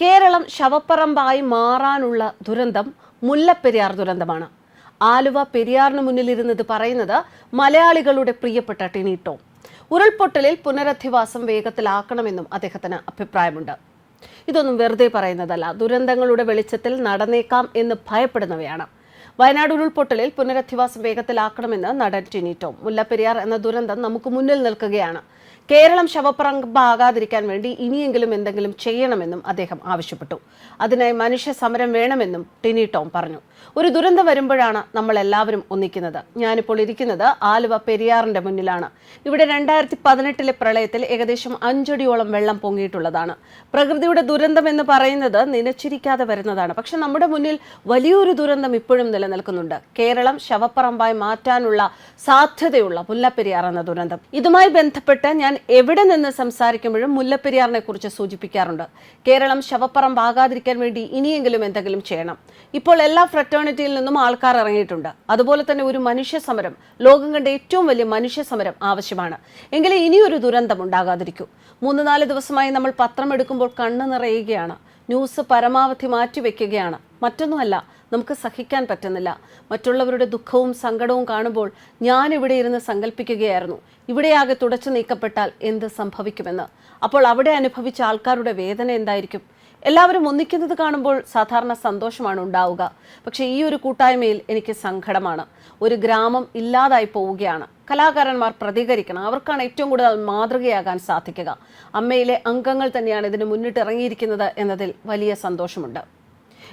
കേരളം ശവപ്പറമ്പായി മാറാനുള്ള ദുരന്തം മുല്ലപ്പെരിയാർ ദുരന്തമാണ്. ആലുവ പെരിയാറിന് മുന്നിലിരുന്നത് പറയുന്നത് മലയാളികളുടെ പ്രിയപ്പെട്ട ടിനീട്ടോ ഉരുൾപൊട്ടലിൽ പുനരധിവാസം വേഗത്തിലാക്കണമെന്നും അദ്ദേഹത്തിന് അഭിപ്രായമുണ്ട്. ഇതൊന്നും വെറുതെ പറയുന്നതല്ല. ദുരന്തങ്ങളുടെ വെളിച്ചത്തിൽ നടന്നേക്കാം എന്ന് ഭയപ്പെടുന്നവയാണ്. വയനാട് ഉരുൾപൊട്ടലിൽ പുനരധിവാസം വേഗത്തിലാക്കണമെന്ന് നടൻ ടിനീറ്റോ മുല്ലപ്പെരിയാർ എന്ന ദുരന്തം നമുക്ക് മുന്നിൽ നിൽക്കുകയാണ്. കേരളം ശവപ്പറമ്പാകാതിരിക്കാൻ വേണ്ടി ഇനിയെങ്കിലും എന്തെങ്കിലും ചെയ്യണമെന്നും അദ്ദേഹം ആവശ്യപ്പെട്ടു. അതിനായി മനുഷ്യ സമരം വേണമെന്നും ടിനി ടോം പറഞ്ഞു. ഒരു ദുരന്തം വരുമ്പോഴാണ് നമ്മൾ എല്ലാവരും ഒന്നിക്കുന്നത്. ഞാനിപ്പോൾ ഇരിക്കുന്നത് ആലുവ പെരിയാറിന്റെ മുന്നിലാണ്. ഇവിടെ രണ്ടായിരത്തി പതിനെട്ടിലെ പ്രളയത്തിൽ ഏകദേശം അഞ്ചടിയോളം വെള്ളം പൊങ്ങിയിട്ടുള്ളതാണ്. പ്രകൃതിയുടെ ദുരന്തം എന്ന് പറയുന്നത് നിലച്ചിരിക്കാതെ വരുന്നതാണ്. പക്ഷെ നമ്മുടെ മുന്നിൽ വലിയൊരു ദുരന്തം ഇപ്പോഴും നിലനിൽക്കുന്നുണ്ട്. കേരളം ശവപ്പറമ്പായി മാറ്റാനുള്ള സാധ്യതയുള്ള മുല്ലപ്പെരിയാർ എന്ന ദുരന്തം. ഇതുമായി ബന്ധപ്പെട്ട് ഞാൻ എവിടെ നിന്ന് സംസാരിക്കുമ്പോഴും മുല്ലപ്പെരിയാറിനെ കുറിച്ച് സൂചിപ്പിക്കാറുണ്ട്. കേരളം ശവപ്പറമ്പാകാതിരിക്കാൻ വേണ്ടി ഇനിയെങ്കിലും എന്തെങ്കിലും ചെയ്യണം. ഇപ്പോൾ എല്ലാ ഫ്രറ്റേണിറ്റിയിൽ നിന്നും ആൾക്കാർ ഇറങ്ങിയിട്ടുണ്ട്. അതുപോലെ തന്നെ ഒരു മനുഷ്യ സമരം ലോകം കണ്ട ഏറ്റവും വലിയ മനുഷ്യ സമരം ആവശ്യമാണ്. എങ്കിലും ഇനിയൊരു ദുരന്തം ഉണ്ടാകാതിരിക്കൂ. മൂന്ന് നാല് ദിവസമായി നമ്മൾ പത്രം എടുക്കുമ്പോൾ കണ്ണു നിറയുകയാണ്. ന്യൂസ് പരമാവധി മാറ്റിവെക്കുകയാണ് മറ്റൊന്നുമല്ല നമുക്ക് സഹിക്കാൻ പറ്റുന്നില്ല. മറ്റുള്ളവരുടെ ദുഃഖവും സങ്കടവും കാണുമ്പോൾ ഞാൻ ഇവിടെ ഇരുന്ന് സങ്കല്പിക്കുകയായിരുന്നു. ഇവിടെയാകെ തുടച്ചു നീക്കപ്പെട്ടാൽ എന്ത് സംഭവിക്കുമെന്ന്. അപ്പോൾ അവിടെ അനുഭവിച്ച ആൾക്കാരുടെ വേദന എന്തായിരിക്കും? എല്ലാവരും ഒന്നിക്കുന്നത് കാണുമ്പോൾ സാധാരണ സന്തോഷമാണ് ഉണ്ടാവുക. പക്ഷേ ഈ ഒരു കൂട്ടായ്മയിൽ എനിക്ക് സങ്കടമാണ്. ഒരു ഗ്രാമം ഇല്ലാതായി പോവുകയാണ്. കലാകാരന്മാർ പ്രതികരിക്കണം. അവർക്കാണ് ഏറ്റവും കൂടുതൽ മാതൃകയാകാൻ സാധിക്കുക. അമ്മയിലെ അംഗങ്ങൾ തന്നെയാണ് ഇതിന് മുന്നിട്ട് ഇറങ്ങിയിരിക്കുന്നത് എന്നതിൽ വലിയ സന്തോഷമുണ്ട്.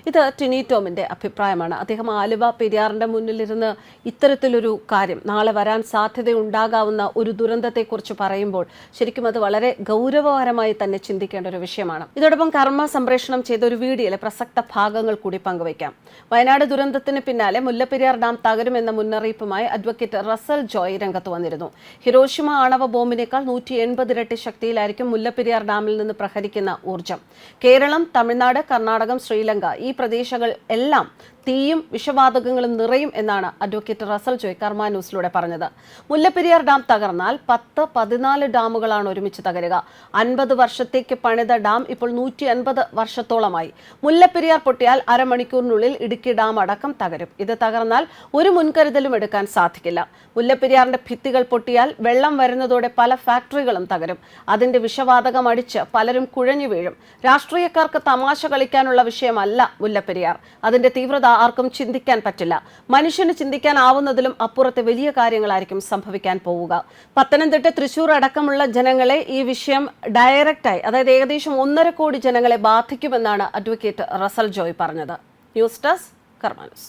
ഇത് ടിനി ടോമിന്റെ അഭിപ്രായമാണ്. അദ്ദേഹം ആലുവ പെരിയാറിന്റെ മുന്നിലിരുന്ന് ഇത്തരത്തിലൊരു കാര്യം നാളെ വരാൻ സാധ്യതയുണ്ടാകാവുന്ന ഒരു ദുരന്തത്തെക്കുറിച്ച് പറയുമ്പോൾ ശരിക്കും അത് വളരെ ഗൗരവകരമായി തന്നെ ചിന്തിക്കേണ്ട ഒരു വിഷയമാണ്. ഇതോടൊപ്പം കർമ്മ സംപ്രേഷണം ചെയ്ത ഒരു വീഡിയോയിലെ പ്രസക്ത ഭാഗങ്ങൾ കൂടി പങ്കുവയ്ക്കാം. വയനാട് ദുരന്തത്തിന് പിന്നാലെ മുല്ലപ്പെരിയാർ ഡാം തകരുമെന്ന മുന്നറിയിപ്പുമായി അഡ്വക്കേറ്റ് റസൽ ജോയ് രംഗത്ത് വന്നിരുന്നു. ഹിരോഷിമ ആണവ ബോംബിനേക്കാൾ നൂറ്റി എൺപത് ഇരട്ടി ശക്തിയിലായിരിക്കും മുല്ലപ്പെരിയാർ ഡാമിൽ നിന്ന് പ്രഹരിക്കുന്ന ഊർജം. കേരളം തമിഴ്നാട് കർണാടകം ശ്രീലങ്ക ഈ പ്രദേശങ്ങൾ എല്ലാം തീയും വിഷവാതകങ്ങളും നിറയും എന്നാണ് അഡ്വക്കേറ്റ് റസൽ ജോയ് കർമ്മ ന്യൂസിലൂടെ പറഞ്ഞത്. മുല്ലപ്പെരിയാർ ഡാം തകർന്നാൽ പത്ത് പതിനാല് ഡാമുകളാണ് ഒരുമിച്ച് തകരുക. അൻപത് വർഷത്തേക്ക് പണിത ഡാം ഇപ്പോൾ നൂറ്റി അൻപത് വർഷത്തോളമായി. മുല്ലപ്പെരിയാർ പൊട്ടിയാൽ അരമണിക്കൂറിനുള്ളിൽ ഇടുക്കി ഡാം അടക്കം തകരും. ഇത് തകർന്നാൽ ഒരു മുൻകരുതലും എടുക്കാൻ സാധിക്കില്ല. മുല്ലപ്പെരിയാറിന്റെ ഭിത്തികൾ പൊട്ടിയാൽ വെള്ളം വരുന്നതോടെ പല ഫാക്ടറികളും തകരും. അതിന്റെ വിഷവാതകം അടിച്ച് പലരും കുഴഞ്ഞു വീഴും. രാഷ്ട്രീയക്കാർക്ക് തമാശ കളിക്കാനുള്ള വിഷയമല്ല മുല്ലപ്പെരിയാർ. അതിന്റെ തീവ്രത ആർക്കും ചിന്തിക്കാൻ പറ്റില്ല. മനുഷ്യന് ചിന്തിക്കാനാവുന്നതിലും അപ്പുറത്തെ വലിയ കാര്യങ്ങളായിരിക്കും സംഭവിക്കാൻ പോവുക. പത്തനംതിട്ട തൃശൂർ അടക്കമുള്ള ജനങ്ങളെ ഈ വിഷയം ഡയറക്റ്റായി അതായത് ഏകദേശം ഒന്നര കോടി ജനങ്ങളെ ബാധിക്കുമെന്നാണ് അഡ്വക്കേറ്റ് റസൽ ജോയ് പറഞ്ഞത്. News desk കർമാനൂസ്